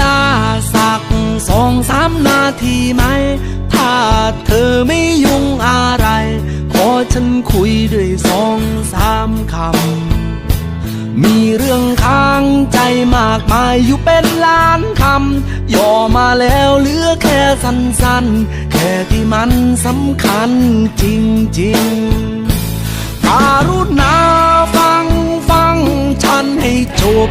ลาสักสองสามนาทีไหม ถ้าเธอไม่ยุ่งอะไร ขอฉันคุยด้วยสองสามคำ มีเรื่องค้างใจมากมายอยู่เป็นล้านคำ ย่อมาแล้วเหลือแค่สั้นๆ แค่ที่มันสำคัญจริงๆการุณาฟังฟังฉันให้จบ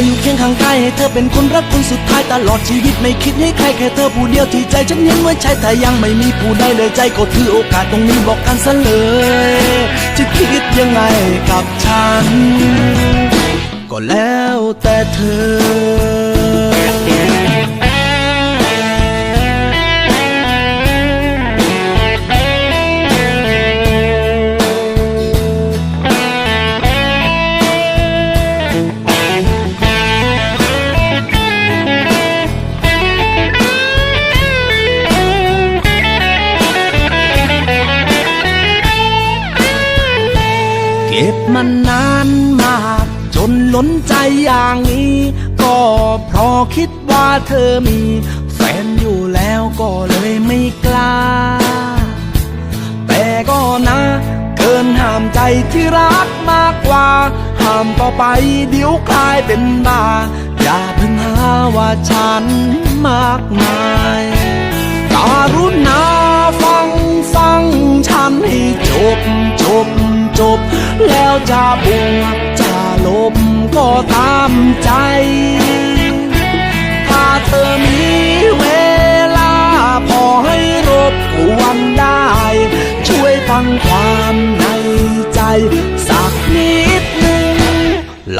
ออยู่เคียงข้างกายให้เธอเป็นคนรักคนสุดท้ายตลอดชีวิตไม่คิดให้ใครแค่เธอผู้เดียวที่ใจฉันยังไม่ใช่แต่ยังไม่มีผู้ใดเลยใจก็ถือโอกาสตรงนี้บอกกันซะเลยจะคิดยังไงกับฉัน ก็แล้วแต่เธอ เก็บมันนานมาก จนล้นใจอย่างนี้ ก็เพราะคิดว่าเธอมี แฟนอยู่แล้วก็เลยไม่กล้า แต่ก็นะ เกินห้ามใจที่รักมากกว่า ห้ามต่อไปเดี๋ยวกลายเป็นบ้า อย่าเพิ่งหาว่าฉันมากมายการุณาฟังฟังฉันให้จบ แล้วจะบวกจะลบก็ตามใจ